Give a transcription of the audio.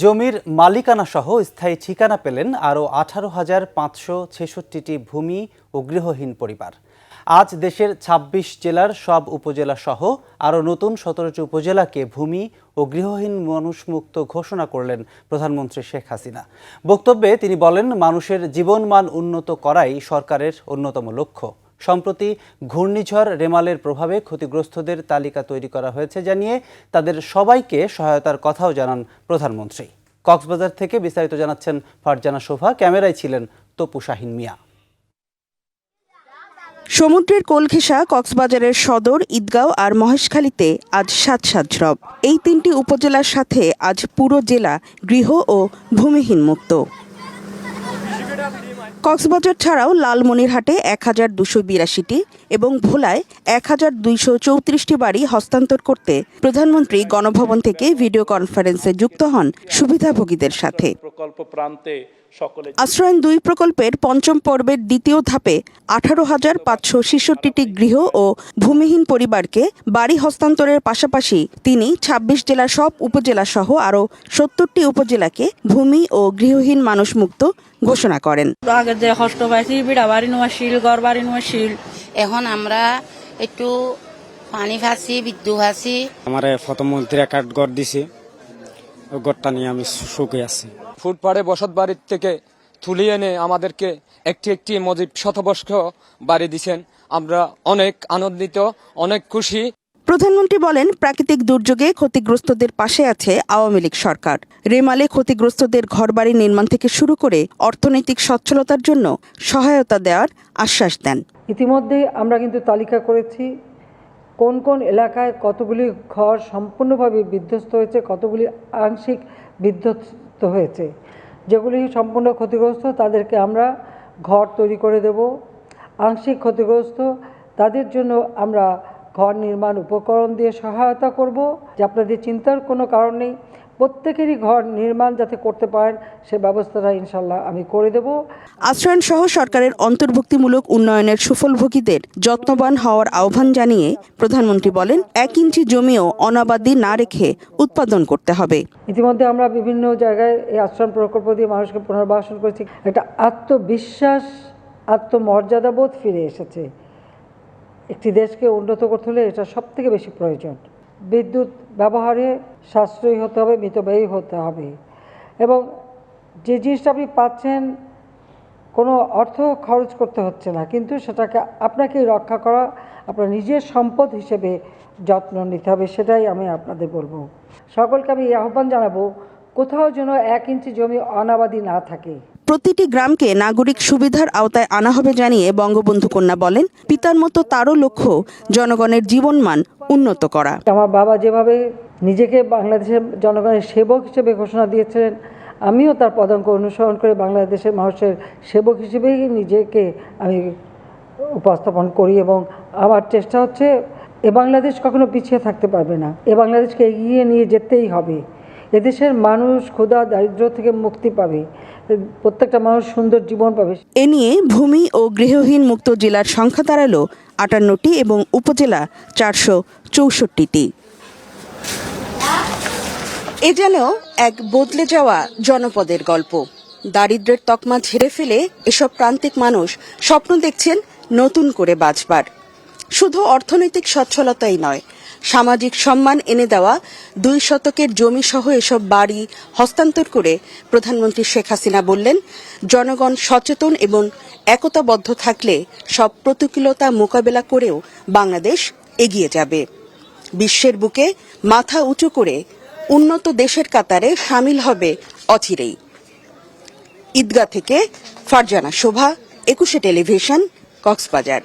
জমির মালিকানা সহ স্থায়ী ঠিকানা পেলেন আরও আঠারো হাজার পাঁচশো ছেষট্টিটি ভূমি ও গৃহহীন পরিবার। আজ দেশের ২৬ জেলার সব উপজেলা সহ আরও নতুন সতেরোটি উপজেলাকে ভূমি ও গৃহহীন মানুষমুক্ত ঘোষণা করলেন প্রধানমন্ত্রী শেখ হাসিনা। বক্তব্যে তিনি বলেন, মানুষের জীবনমান উন্নত করাই সরকারের অন্যতম লক্ষ্য। সম্প্রতি ঘূর্ণিঝড় রেমালের প্রভাবে ক্ষতিগ্রস্তদের তালিকা তৈরি করা হয়েছে জানিয়ে তাদের সবাইকে সহায়তার কথাও জানান প্রধানমন্ত্রী। কক্সবাজার থেকে বিস্তারিত জানাচ্ছেন ফারজানা শোভা, ক্যামেরায় ছিলেন তপু শাহিন মিয়া। সমুদ্রের কোল ঘেঁষা কক্সবাজারের সদর, ঈদগাঁও আর মহেশখালীতে আজ সাত ঝরব এই তিনটি উপজেলার সাথে আজ পুরো জেলা গৃহ ও ভূমিহীন মুক্ত কক্সবাজার ছাড়াও লালমনিরহাটে এক হাজার দুশো বিরাশিটি এবং ভোলায় এক হাজার দুইশো চৌত্রিশটি বাড়ি হস্তান্তর করতে প্রধানমন্ত্রী গণভবন থেকে ভিডিও কনফারেন্সে যুক্ত হন সুবিধাভোগীদের সাথে। প্রকল্প প্রান্তে সকলে আশ্রয়ন দুই প্রকল্পের পঞ্চম পর্বের দ্বিতীয় ধাপে আঠারো হাজার পাঁচশো ছেষট্টিটি গৃহ ও ভূমিহীন পরিবারকে বাড়ি হস্তান্তরের পাশাপাশি তিনি ২৬ জেলার সব উপজেলা সহ আরও সত্তরটি উপজেলাকে ভূমি ও গৃহহীন মানুষ মুক্ত ঘোষণা করেন। আগে যে পাইছি বিড়া বাড়ি নোয়া শিল ঘর বাড়ি নোয়া শিল। এখন আমরা একটু পানি ফাঁসি বিদ্যুৎ ফাঁসি আমার প্রধানমন্ত্রী কার্ড গড় দিছে। ওই গড়টা নিয়ে আমি সুখে আছি। ফুটপাড়ে বসত বাড়ির থেকে তুলে এনে আমাদেরকে একটি একটি মজিব শতবর্ষ বাড়ি দিছেন। আমরা অনেক আনন্দিত অনেক খুশি। প্রধানমন্ত্রী বলেন প্রাকৃতিক দুর্যোগে ক্ষতিগ্রস্তদের পাশে আছে আওয়ামী লীগ সরকার। রেমালে ক্ষতিগ্রস্তদের ঘরবাড়ি নির্মাণ থেকে শুরু করে অর্থনৈতিক সচ্ছলতার জন্য সহায়তা দেওয়ার আশ্বাস দেন। ইতিমধ্যেই আমরা কিন্তু তালিকা করেছি কোন কোন এলাকায় কতগুলি ঘর সম্পূর্ণভাবে বিধ্বস্ত হয়েছে কতগুলি আংশিক বিধ্বস্ত হয়েছে। যেগুলি সম্পূর্ণ ক্ষতিগ্রস্ত, তাদেরকে আমরা ঘর তৈরি করে দেব। আংশিক ক্ষতিগ্রস্ত, তাদের জন্য আমরা ঘর নির্মাণ উপকরণ দিয়ে সহায়তা করব, যে আপনাদের চিন্তার কোনো কারণ নেই। প্রত্যেকেরই ঘর নির্মাণ যাতে করতে পারেন সে ব্যবস্থাটা ইনশাল্লাহ আমি করে দেব। আশ্রয়ন সহ সরকারের অন্তর্ভুক্তিমূলক উন্নয়নের সুফলভোগীদের যত্নবান হওয়ার আহ্বান জানিয়ে প্রধানমন্ত্রী বলেন এক ইঞ্চি জমিও অনাবাদি না রেখে উৎপাদন করতে হবে। ইতিমধ্যে আমরা বিভিন্ন জায়গায় এই আশ্রম প্রকল্প দিয়ে মানুষকে পুনর্বাসন করেছি। একটা আত্মবিশ্বাস আত্মমর্যাদাবোধ ফিরে এসেছে। একটি দেশকে উন্নত করতে হলে এটা সব থেকে বেশি প্রয়োজন। বিদ্যুৎ ব্যবহারে সাশ্রয়ী হতে হবে, মিতব্যয়ী হতে হবে। এবং যে জিনিসটা আপনি পাচ্ছেন, কোনো অর্থ খরচ করতে হচ্ছে না, কিন্তু সেটাকে আপনাকেই রক্ষা করা, আপনার নিজের সম্পদ হিসেবে যত্ন নিতে হবে, সেটাই আমি আপনাদের বলব। সকলকে আমি আহ্বান জানাব, কোথাও যেন এক ইঞ্চি জমি অনাবাদী না থাকে। প্রতিটি গ্রামকে নাগরিক সুবিধার আওতায় আনা হবে জানিয়ে বঙ্গবন্ধু কন্যা বলেন, পিতার মতো তারও লক্ষ্য জনগণের জীবনমান উন্নত করা। আমার বাবা যেভাবে নিজেকে বাংলাদেশের জনগণের সেবক হিসেবে ঘোষণা দিয়েছিলেন আমিও তার পদাঙ্ক অনুসরণ করে বাংলাদেশের মানুষের সেবক হিসেবেই নিজেকে আমি উপস্থাপন করি এবং আমার চেষ্টা হচ্ছে, এ বাংলাদেশ কখনো পিছিয়ে থাকতে পারবে না। এ বাংলাদেশকে এগিয়ে নিয়ে যেতেই হবে। এদেশের মানুষ ক্ষুধা, দারিদ্র থেকে মুক্তি পাবে। প্রত্যেকটা মানুষ সুন্দর জীবন পাবে। এ নিয়ে ভূমি ও গৃহহীন মুক্ত জেলার সংখ্যা দাঁড়াল আটান্নটি এবং উপজেলা চারশো চৌষট্টিটি। এ যেন এক বদলে যাওয়া জনপদের গল্প। দারিদ্রের তকমা ঝেড়ে ফেলে এসব প্রান্তিক মানুষ স্বপ্ন দেখছেন নতুন করে বাঁচবার। শুধু অর্থনৈতিক সচ্ছলতাই নয় সামাজিক সম্মান এনে দেওয়া, দুই শতকের জমি সহ এসব বাড়ি হস্তান্তর করে প্রধানমন্ত্রী শেখ হাসিনা বললেন, জনগণ সচেতন এবং একতাবদ্ধ থাকলে সব প্রতিকূলতা মোকাবেলা করেও বাংলাদেশ এগিয়ে যাবে। বিশ্বের বুকে মাথা উঁচু করে উন্নত দেশের কাতারে সামিল হবে অচিরেই। ঈদগাহ থেকে ফারজানা শোভা, একুশে টেলিভিশন, কক্সবাজার।